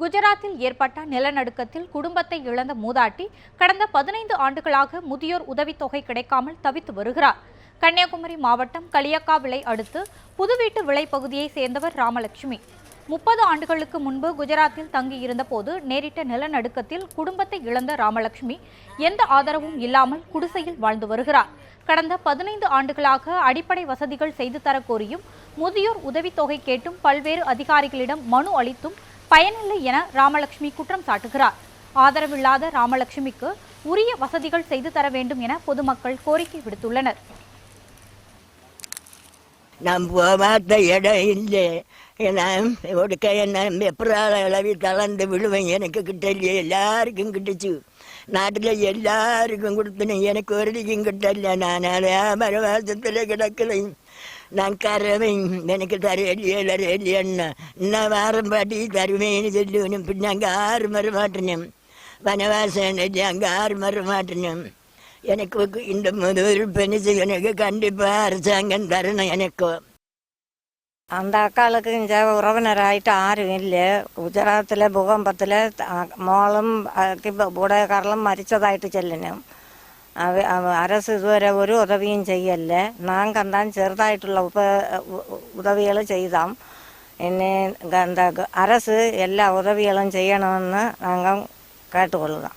குஜராத்தில் ஏற்பட்ட நிலநடுக்கத்தில் குடும்பத்தை இழந்த மூதாட்டி கடந்த பதினைந்து ஆண்டுகளாக முதியோர் உதவித்தொகை கிடைக்காமல் தவித்து வருகிறார். கன்னியாகுமரி மாவட்டம் களியக்காவிளை அடுத்து புதுவீட்டு விளை பகுதியைச் சேர்ந்தவர் ராமலட்சுமி. முப்பது ஆண்டுகளுக்கு முன்பு குஜராத்தில் தங்கியிருந்த போது நேரிட்ட நிலநடுக்கத்தில் குடும்பத்தை இழந்த ராமலட்சுமி எந்த ஆதரவும் இல்லாமல் குடிசையில் வாழ்ந்து வருகிறார். கடந்த பதினைந்து ஆண்டுகளாக அடிப்படை வசதிகள் செய்து தரக்கோரியும் முதியோர் உதவித்தொகை கேட்டும் பல்வேறு அதிகாரிகளிடம் மனு அளித்தும் பயனில்லை என ராமலட்சுமி குற்றம் சாட்டுகிறார். ஆதரவில்லாத ராமலட்சுமிக்கு உரிய வசதிகள் செய்து தர வேண்டும் என பொதுமக்கள் கோரிக்கை விடுத்துள்ளனர். நம்ப இடம் இல்லை. நான் ஒடுக்க என்ன வெப்பரால அளவி தளர்ந்து விழுவேன். எனக்கு கிட்டலையே எல்லாருக்கும் கிட்டுச்சு. நாட்டில் எல்லாருக்கும் கொடுத்தேன் எனக்கு ஒருதிக்கும் கிட்டல நான் மரவாசத்தில் கிடக்கலையும் நான் கரவேன் எனக்கு தரையிலையே இல்லையண்ணா இன்னும் வாரம் பாட்டி தருவேன்னு சொல்லுவேன் பின்ன அங்கே ஆறு மர மாட்டினேன் வனவாசம் இல்லை அங்கே ஆறு மர மாட்டினேன் எனக்கு இந்த முதல் பெனிசு எனக்கு கண்டிப்பாக அரசாங்கம் தரணும் எனக்கு. அந்த அக்காளுக்கு இந்த உறவினராயிட்டு ആരും ഇല്ല ഗുജറാത്തിലെ ഭൂകമ്പത്തിൽ മോളും ബൂടകാരലും മരിച്ചതായിട്ട് ചെല്ലണം അവ- അവ- അരസ് ഇതുവരെ ഒരു ഉദവിയും ചെയ്യല്ല നാം കണ്ടാൻ ചെറുതായിട്ടുള്ള ഉപ ഉദവികൾ ചെയ്താം പിന്നെ എന്താ അരസ് എല്ലാ ഉദവികളും ചെയ്യണമെന്ന് ഞങ്ങൾ കേട്ടുകൊള്ളുക